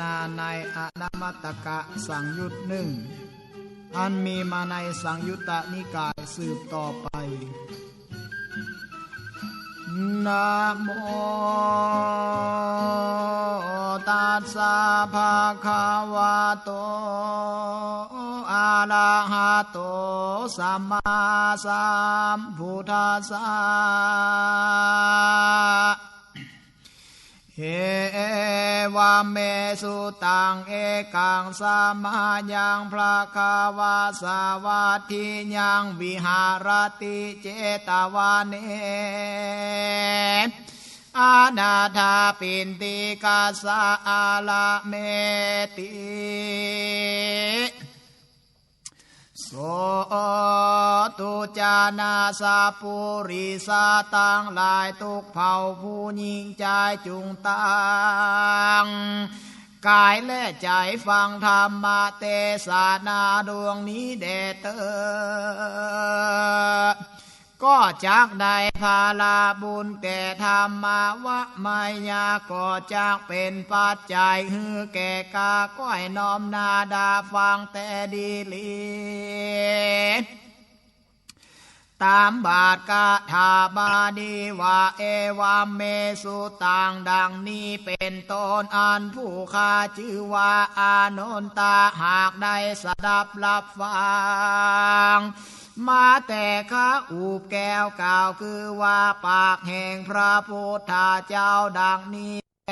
นาในอนามตกะสังยุตหนึ่งอันมีมาในสังยุตตนิกายสืบต่อไป นะโมตัสสะภะคะวะโตอะระหะโตสัมมาสัมพุทธัสสะ เอวเมสุตังเอกังสมายังพระคาวาสาวัติยังวิหารติเจตวานิอาณาธาปินติกาสาอาลาเมติโสตุ จานาสาปุริสาตังลายตุกเผาผู้ยิงใจจุงตังกายและใจฟังธรรมเตสานาดวงนี้เดเตอก็จากได้พาลาบุญแก่ธรรมาวะมายาก็จากเป็นปัจจัยฮือแก่กาก้อยน้อมนาดาฟังแต่ดีลี ตามบาทกาถาบาดีว่าเอวามเมสุต่างดังนี้เป็นตนอันผู้คาชื่อว่าอานนตาหากได้สดับรับฟังมาแต่ข้าอูบแก้วกล่าวคือว่าปากแห่งพระพุทธเจ้าดังนี้แ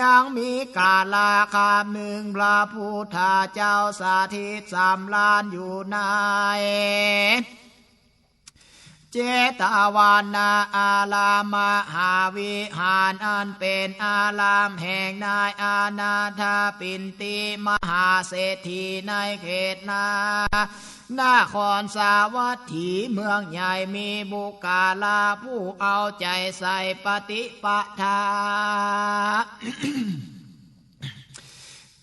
ยังมีกาลาคามหนึ่งพระพุทธเจ้าสาธิตสามล้านอยู่ใน เจตาวานาอาลามหาวิหารอันเป็นอารามแห่งนายอาณาถาปินติมหาเศรษฐีในเขตนานาครสาวัตถีเมืองใหญ่มีบุกาลาผู้เอาใจใส่ปฏิปทา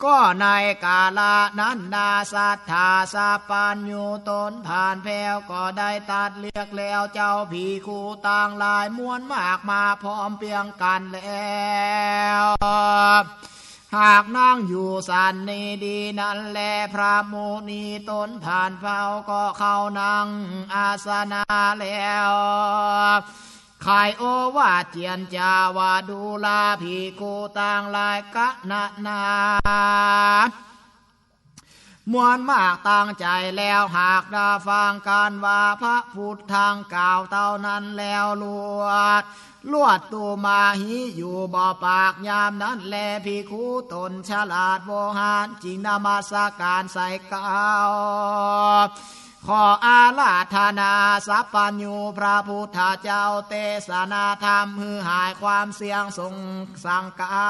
ก็ในกาลานั้นนาสัทธาสาปัญญูตนผ่านแผวก็ได้ตัดเลือกแล้วเจ้าผีคูต่างลายม้วนมากมาพร้อมเพียงกันแล้วหากนั่งอยู่สันนีดีนั่นแลพระโมนีตนผ่านเฝ้าก็เข้านั่งอาสนาแล้ว ขายโอวาเจียนจาวาดูลาพีกูต่างลายกะนานามวนมากตั้งใจแล้วหากดาฟังการว่าพระพุทธทางกล่าวเท่านั้นแล้วลวด ลวดตูมาหิอยู่บ่อปากยามนั้นแลพี่คูตนฉลาดโวหารจริงนามาสการใส่กาว ขออาลาธนาสัพพัญญูพระพุทธเจ้าเตสนาธรรมฮือหายความเสียงทรงสังกา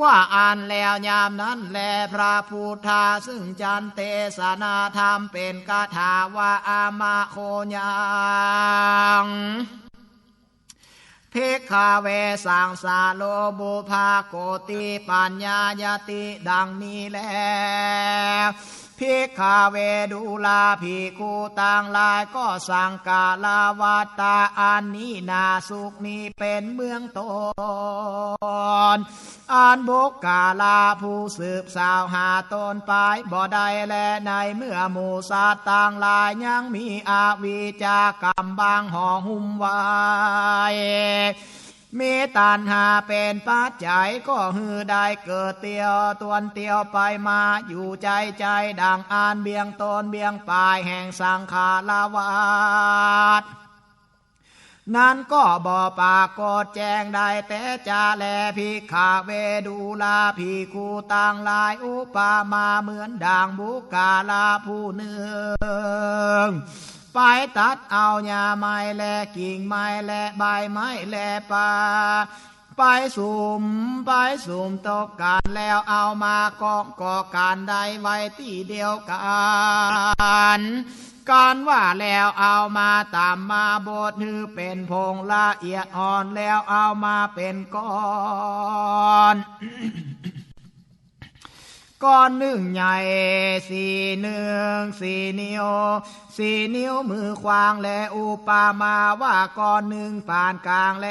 ว่าอ่านแล้วยามนั้นแลพระพุทธาซึ่งจันเตสนาธรรมเป็นคาถาว่าอามาโคยังเพคขาเวสังสาโลบุภาโกติปัญญายติดังนี้แล้ว พิกาเวดูลาภิกูต่างลายก็สังกาลาวัตาอันนี้นาสุขนี้เป็นเมืองตนอันบุกกาลาผู้สืบสาวหาตนไปบ่ได้แลในเมื่อหมูสัตต่างลายยังมีอาวิจากรรมบางห่อหุ้มไว้ มีตันหาเป็นปัจจัยก็ฮือได้เกิดเตียวตวนเตียวไปมาอยู่ใจใจดังอ่านเบียงตนเบียงปลายแห่งสังขารวาดนั้นก็บ่ปากกดแจงได้แต่จาแลพิขาเวดูลาพีคูต่างลายอุปามาเหมือนด่างบุกาลาผู้เนือง ไปตัดเอาหญ้าไม้และกิ่งไม้และใบไม้และป่าไปสุ่มไปสุ่มตกการแล้วเอามากองก่อการใดไว้ที่เดียวกันการว่าแล้วเอามาตามมาบทือเป็นพงละเอียดอ่อนแล้วเอามาเป็นก้อน ก้อนหนึ่งใหญ่สี่หนึ่งสี่นิ้วสี่นิ้วมือควางและอุปามาว่าก้อนหนึ่งปานกลางแล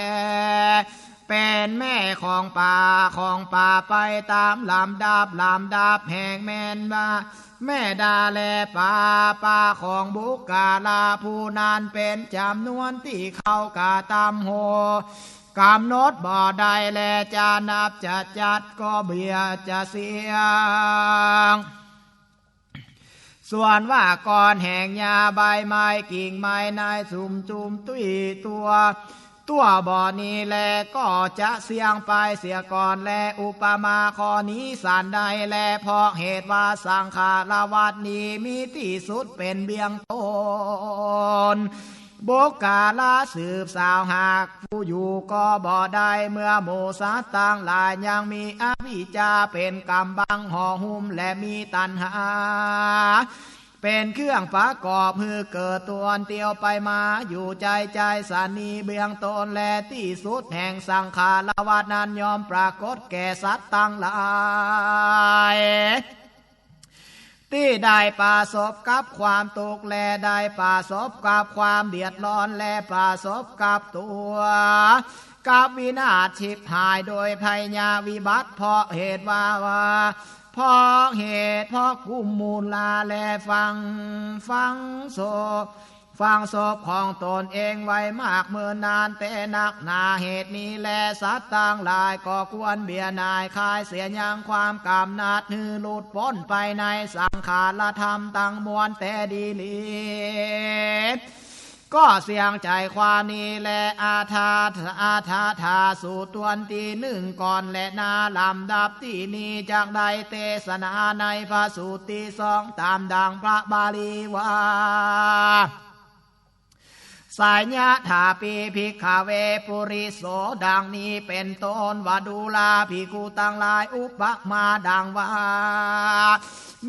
เป็นแม่ของป่าของป่าไปตามลำดับลำดับแห่งแม่นบา แม่ดาแลป่าป่าของบุกกาลาผู้นานเป็นจำนวนที่เขากาตามโหกำหนดบ่อใดแลจะนับจะจัดก็เบียจะเสียงส่วนว่าก่อนแห่งยาใบไม้กิ่งไม้นายสุ่มจุมตุยตัว ตัวบ่อนี้แลก็จะเสียงไปเสียก่อนแลอุปมาข้อนี้สารใดแลเพราะเหตุว่าสังขารวัตนี้มีที่สุดเป็นเบียงตนบกกาลาสืบสาวหากผู้อยู่ก็บ่ได้เมื่อโมสัตต่างหลายยังมีอวิชชาเป็นกรรมบังห่อหุ้มและมีตัณหา เป็นเครื่องประกอบมือเกิดตัวเตียวไปมาอยู่ใจใจสานีเบียงตนและที่สุดแห่งสังขารวัฏนั้นยอมปรากฏแก่สัตว์ตั้งหลายที่ได้ป่าศพกับความตกแลได้ป่าศพกับความเดือดร้อนและป่าศพกับตัวกับวินาศชิบหายโดยภัยยาวิบัติเพราะเหตุว่าว่า พราะเหตุพราะกุมมูลลาแลฟัง ฟังโศฟังศพของตนเองไว้มากเมื่อนานแต่นักนาเหตุนี้แลสัตว์ต่างหลายก็ควรเบียนายคายเสียยังความกำนัดฮือหลุดพ้นไปในสังขารธรรมตั้งมวลแต่ดีลี ก็เสียงใจความนี้แลอาทาอาทาทาสู่ตวนตีหนึ่งก่อนและนาลำดับที่นี้จากใดเตสนาในพระสูตรที่สองตามดังพระบาลีว่า สายญาถาปีพิกขเวปุริโสดังนี้เป็นต้นวดูลาภิกูตังลายอุปมาดังว่า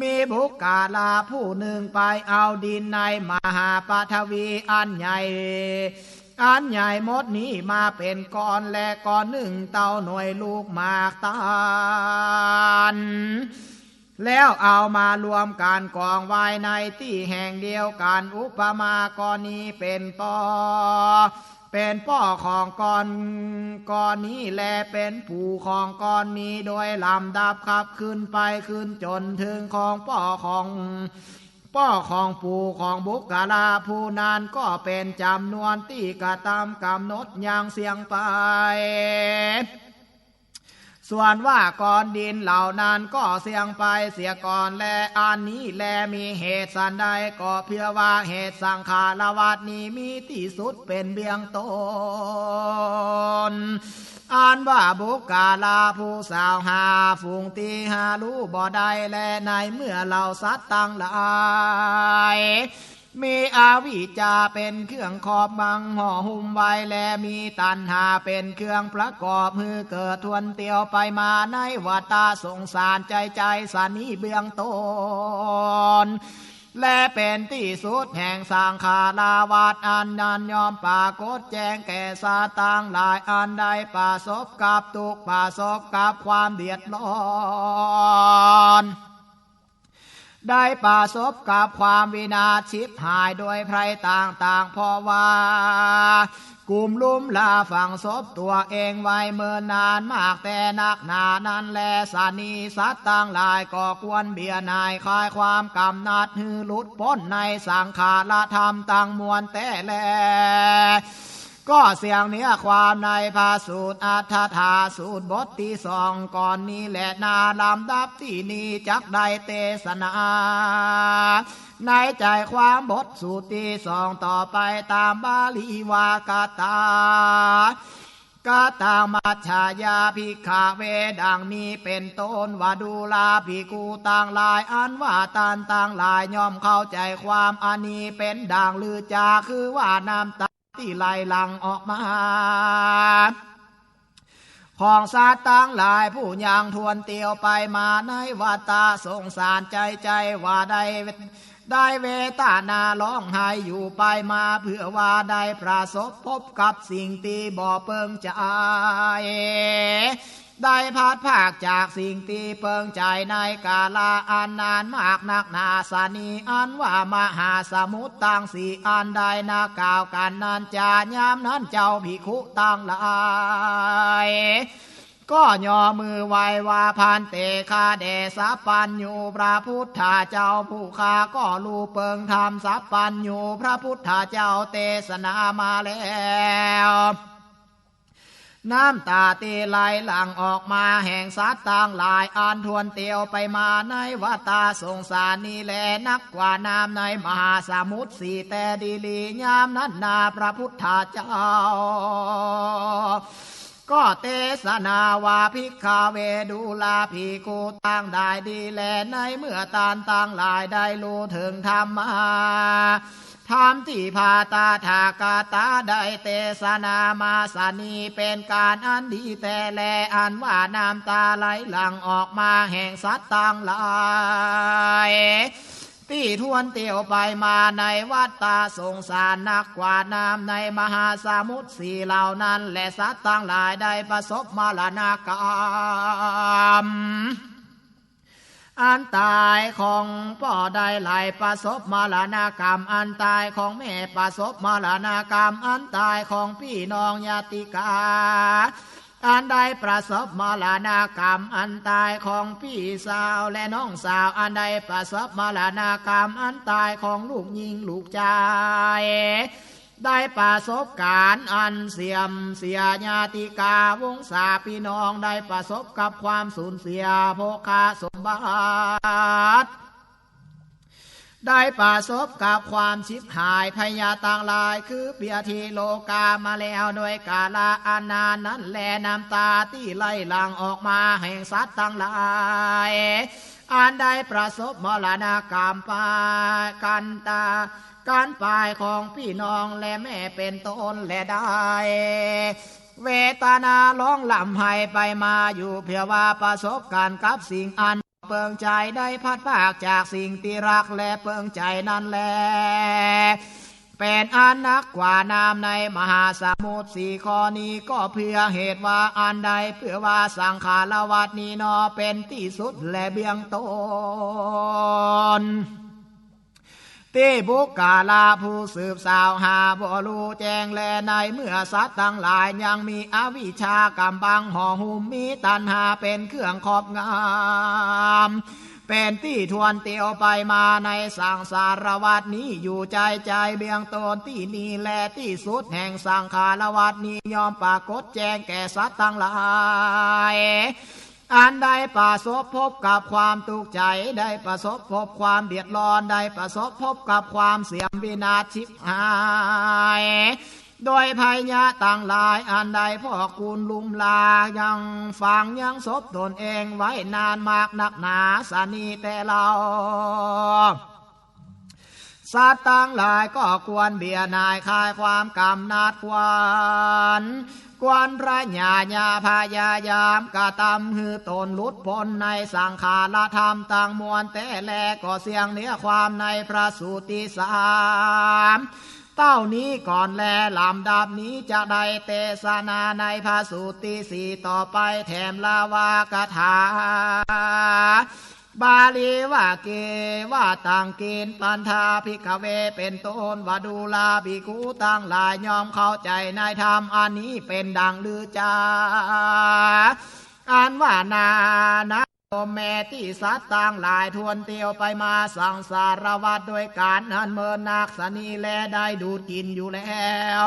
มีบุกกาลาผู้หนึ่งไปเอาดินในมหาปฐวีอันใหญ่อันใหญ่มดนี้มาเป็นก้อนและก้อนหนึ่งเต้าหน่วยลูกหมากตาล แล้วเอามารวมกันกองไว้ในที่แห่งเดียวกันอุปมากรณีเป็นปอเป็นป้อของกอนกอนนี้แลเป็นผู้ของกอนนี้โดยลำดับขับขึ้นไปขึ้นจนถึงของป้อของป้อของปู่ของบุกกาลาผู้นั้นก็เป็นจำนวนที่กระตามกำหนดอย่างเสียงไป ส่วนว่าก่อนดินเหล่านั้นก็เสียงไปเสียก่อนแลอันนี้แลมีเหตุสันใดก็เพื่อว่าเหตุสังขารวัตนี้มีที่สุดเป็นเบียงตนอ่านว่าบุกกาลาผู้สาวหาฝูงตีหารู้บ่ได้แลในเมื่อเราสัตว์ตั้งหลาย มีอาวิชาเป็นเครื่องขอบบังห่อหุ้มไว้และมีตันหาเป็นเครื่องประกอบมือเกิดทวนเตียวไปมาในวัตาสงสารใจใจสานีเบืองตนและเป็นที่สุดแห่งสังขารวัฏอันนันยอมปรากฏแจ้งแก่สาตังหลายอันใดประสบกับทุกประสบกับความเดือดร้อน ได้ประสบกับความวินาศชิบหายโดยไพรต่างๆเพราะว่ากลุ่มลุ่มลาฝังศพตัวเองไว้เมื่อนานมากแต่นักหนานั้นแลสานีสัตว์ต่างหลายก็ควรเบียนายคลายความกำนัดฮือลุดพ้นในสังขารธรรมตั้งมวลแต่แล ก็เสียงเนื้อความในภาสูตรอัฏฐาสูตรบทที่สองก่อนนี้แหละนาลำดับที่นี้จักได้เตสนา ในใจความบทสูตรที่สองต่อไปตามบาลีวากาตากาตามัชายาภิกขาเวดังนี้เป็นต้นว่าดูลาภิกูต่างลายอันว่าตานต่างลายย่อมเข้าใจความอันนี้เป็นด่างลือจาคือว่าน้ำต ที่ไหลหลังออกมาของสาตังหลายผู้ยังทวนเตียวไปมาในวาตาสงสารใจใจว่าได้ได้เวตานาร้องไห้อยู่ไปมาเพื่อว่าได้ประสบพบกับสิ่งที่บ่เปิงใจ ได้พัดภาคจากสิ่งที่เปิงใจในกาลาอันนานมากนักนาสานีอันว่ามหาสมุทรตั้งสีอันใดนากล่าวกันนั้นจายามนั้นเจ้าภิกขุตังหลายก็ย่อมือไหวว่าพันเตคาเดสัพปัญญูพระพุทธเจ้าผู้คาก็ลูเปิงธรรมสัพปัญญูพระพุทธเจ้าเตสนามาแล้ว น้ำตาตีไหลหลังออกมาแห่งสัตว์ต่างหลายอ่านทวนเตียวไปมาในวัตาสงสารนี่แลนักกว่าน้ำในมหาสมุทรสีแต่ดีลียามนั้นนาพระพุทธเจ้าก็เตสนาวาพิกขเวดูลาพีกูตั้งได้ดีแลในเมื่อตานตั้งหลายได้รู้ถึงธรรมา ธรรมที่พาตาถากาตาได้เตสนามาสนีเป็นการอันดีแต่แลอันว่าน้ำตาไหลหลังออกมาแห่งสัตว์ต่างหลายที่ทวนเตียวไปมาในวัดตาสงสารนักกว่าน้ำในมหาสมุทรสีเหล่านั้น และสัตว์ต่างหลายได้ประสบมาลนากรรม อันตายของพ่อได้ไหลประสบมาลนากรรม อันตายของแม่ประสบมาลนากรรม อันตายของพี่น้องญาติกาอันใดประสบมาลานากรรม อันตายของพี่สาวและน้องสาว อันใดประสบมาลานากรรม อันตายของลูกยิงลูกชายได้ประสบการณ์อันเสียมเสียญาติกาวงศาพี่น้องได้ประสบกับความสูญเสียโภคาส บัติได้ประสบกับความชิบหายพยาต่างหลายคือเปียทีโลกามาแล้วโดยกาลาอานานนั้นแลน้ำตาที่ไหลหลังออกมาแห่งสัตว์ต่างหลายอันได้ประสบมรณกรรมปากันตาการปายของพี่น้องและแม่เป็นต้นและได้เวทนาร้องลำให้ไปมาอยู่เพื่อว่าประสบการณ์กับสิ่งอัน เปิงใจได้พัดภาคจากสิ่งที่รักและเปิงใจนั่นแหละเป็นอันนักกว่าน้ำในมหาสมุทรสี่ข้อนี้ก็เพื่อเหตุว่าอันใดเพื่อว่าสังขารวัดนี้นอเป็นที่สุดและเบียงต้น ที่บุกกาลาผู้สืบสาวหาบ่รู้แจ้งแลในเมื่อสัตว์ทั้งหลายยังมีอวิชากำบังห่อหุ้มมีตันหาเป็นเครื่องขอบงามเป็นที่ทวนเตียวไปมาในสังสารวัตนี้อยู่ใจใจเบียงตนที่นี่แลที่สุดแห่งสังขารวัตนี้ยอมปรากฏแจ้งแก่สัตว์ทั้งหลาย อันได้ประสบพบกับความตุกข์ใจ ได้ประสบพบความเดือดร้อน ได้ประสบพบกับความเสียมวินาศชิบหาย โดยภัยยะต่างหลายอันใดพ่อคูณลุมลา ยังฟังยังศพตนเองไว้นานมากนักหนาสานีแต่เราสัตว์ต่างหลายก็ควรเบียนายคายความกำนาดควัน กวนระญาญาพยายามกะตำหือตนลุดพ้นในสังขารธรรมต่างมวลแต่แลก็เสียงเนื้อความในพระสูติสามเต้านี้ก่อนแลลำดับนี้จะได้เตสนาในพระสูติสีต่อไปแถมลาวากถา บาลีว่าเกว่าต่างกินปันธาพิกเวเป็นต้นว่าดูลาภิกขุตั้งหลายยอมเข้าใจในธรรมอันนี้เป็นดังลือจาอันว่านานะโอแม่ที่สัตว์ต่างหลายทวนเตียวไปมาสังสารวัตโดยการนันเมินนักสนีแลได้ดูดกินอยู่แล้ว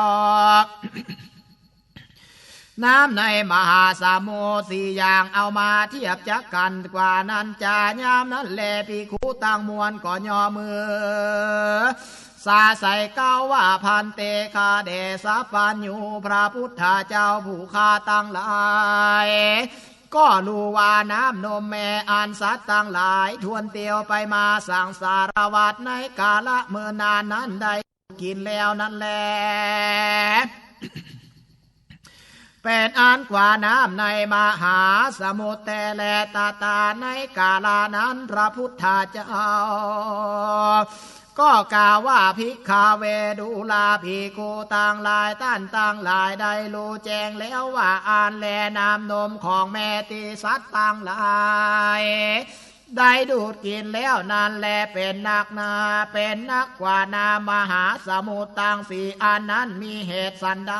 น้ำในมหาสมุทรสี่อย่างเอามาเทียบจักกันกว่านั้นจายามนั้นแลปีคูต่างมวลก็ย่อมือ สาใส่เก้าว่าพันเตคาเดสาปัญญูพระพุทธเจ้าผู้คาตั้งหลายก็รู้ว่าน้ำนมแม่อันสัตว์ตั้งหลาย ทวนเตียวไปมาสั่งสารวัตในกาละเมื่อนานนั้นได้กินแล้วนั่นแหละ เป็นอันกว่าน้ำในมหาสมุทรแต่แลตาตาในกาลานั้นพระพุทธเจ้าก็กล่าวว่าพิกขาเวดูลาภิกขุต่างลายต้านต่างลายได้รู้แจ้งแล้วว่าอ่านแลน้ำนมของแม่ติสัตว์ต่างลาย ได้ดูดกินแล้วนานแลเป็นนักนาเป็นนักกว่านามหาสมุทรต่างสี่อันนั้นมีเหตุสันใด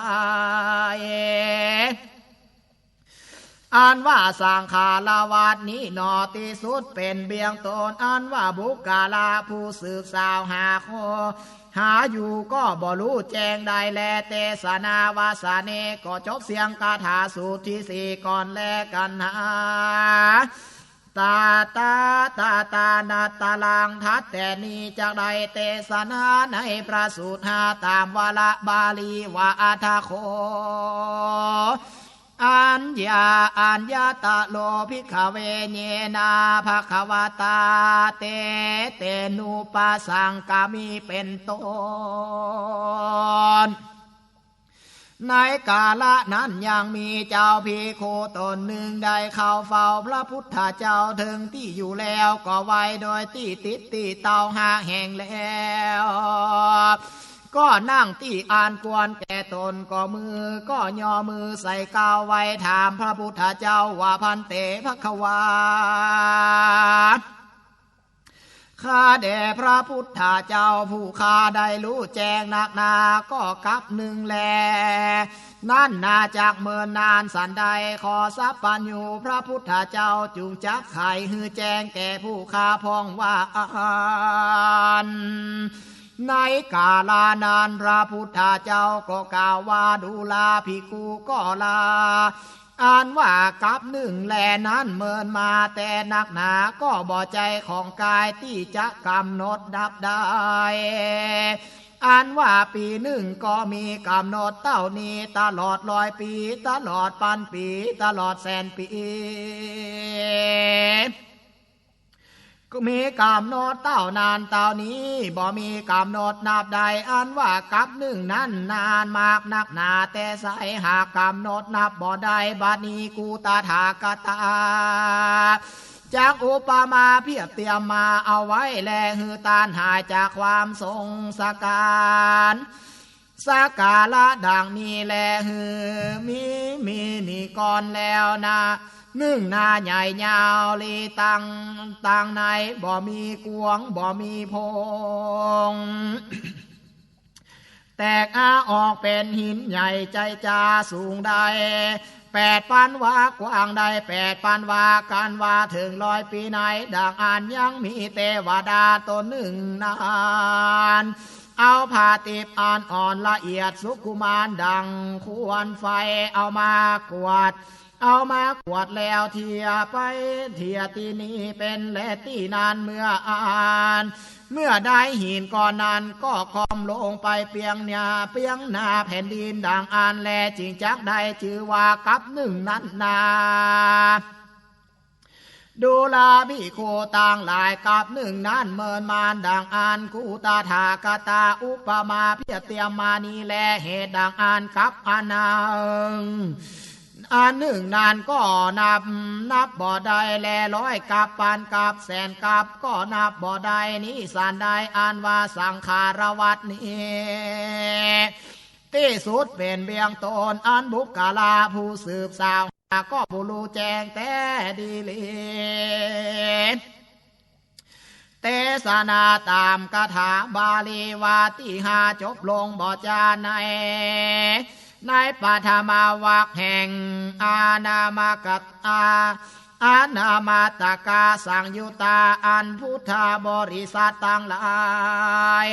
อันว่าสังขารวาดนี้หนอที่สุดเป็นเบียงตนอันว่าบุกาลาผู้สืบสาวหาโคหาอยู่ก็บ่รู้แจ้งได้แลเตสนาวาสาเนก็จบเสียงคาถาสูตรที่สี่ก่อนแลกันหา ตาตาตาตานาตาลังทัดแต่นี้จากใดเตสนาในพระสูตรหาตามวาละบาลีว่าอาทาโคอัญญาอัญญาตะโลภิกขเวเนนาภควตาเตเตนุปาสังกามีเป็นต้น ในกาละนั้นยังมีเจ้าพีโคตนหนึ่งได้เข้าเฝ้าพระพุทธเจ้าถึงที่อยู่แล้วก็ไว้โดยที่ติดตีเตาหาแห่งแล้วก็นั่งที่อ่านกวนแก่ตนก็มือ ก็ย่อมือใส่กาวไว้ถามพระพุทธเจ้าว่าพันเตภควา ข้าแด่พระพุทธเจ้าผู้ข้าได้รู้แจ้งนักนาก็กับหนึ่งแล นั่นนาจากเมินนานสันใดขอสัพปัญญูพระพุทธเจ้าจุงจักไข่ฮือแจ้งแก่ผู้ข้าพองว่าอ่านในกาลานานพระพุทธเจ้าก็กล่าวว่าดูลาภิกขุก็ลา อ่านว่ากับหนึ่งแลนั้นเมินมาแต่นักหนาก็บ่ใจของกายที่จะกำหนดดับได้อ่านว่าปีหนึ่งก็มีกำหนดเต้านี้ตลอดร้อยปี ตลอดพันปี ตลอดแสนปี ก็มีกำหนดเต้านานเต้านี้บ่มีกำหนดนับใดอันว่ากับหนึ่งนั้นนานมากนักหนาแต่ใสหากกำหนดนับบ่ได้บัดนี้กูตาถากตาจากอุปมาเพียบเตรียมมาเอาไว้แลหือตานหายจากความทรงสการสกาละดังนี้แลหือมีมีนี่ก่อนแล้วนะ นึ่งนาใหญ่ยาวลีตังตังในบ่มีกวงบ่มีพง แตกอาออกเป็นหินใหญ่ใจจาสูงได้แปดปันวากว้างได้แปดปันวาการว่าถึงร้อยปีไหนดังอ่านยังมีเทวดาตนหนึ่งนาน เอาผ้าติบอ่านอ่อนละเอียดสุกุมารดัง ควรไฟเอามากวาด เอามากวดแล้วเทียไปเทียตีนี้เป็นและตีนานเมื่ออ่านเมื่อได้หินก่อนนั้นก็คอมลงไปเปียงเนียเปียงนาแผ่นดินดังอ่านแลจิงจักได้ชื่อว่ากับหนึ่งนั้นนา ดูลาบิโคต่างหลายกับหนึ่งนั้นเมินมานดังอ่านกูตาถากตาอุปมาเพียเตียมมานีแลเหตุดังอ่านกับอนังอันหนึ่งนานก็นับนับบ่ได้แลร้อยกับปานกับแสนกับก็นับบ่ได้นี้สานได้อ่านว่าสังขารวัตนี้ที่สุดเป็นเบียงตนอันบุกกาลาผู้สืบสาวหา ก็บุรูแจงแต่ดีเลเตสนาตามคาถาบาลีวาติหาจบลงบ่จาในในปัทมาวักแห่ง อาณามากัตอาอาณามาตกาสังยุตาอันพุทธบริษัทตั้งหลาย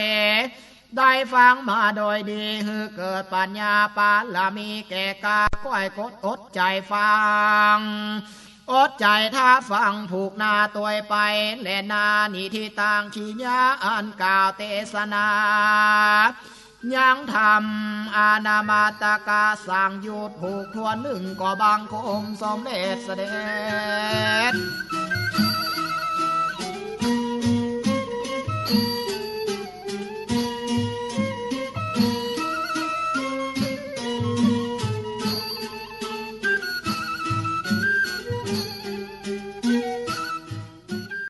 ได้ฟังมาโดยดีคือเกิดปัญญาปาลามีแก่กาก้อยกดอดใจฟัง อดใจถ้าฟังผูกนาตัวไป และนานิทิต่างขีญาอันกล่าวเทศนายังทำอาณามาตกาสั่งหยุดผูกทวนหนึ่งก็บังคมสมเด็จเสด็จ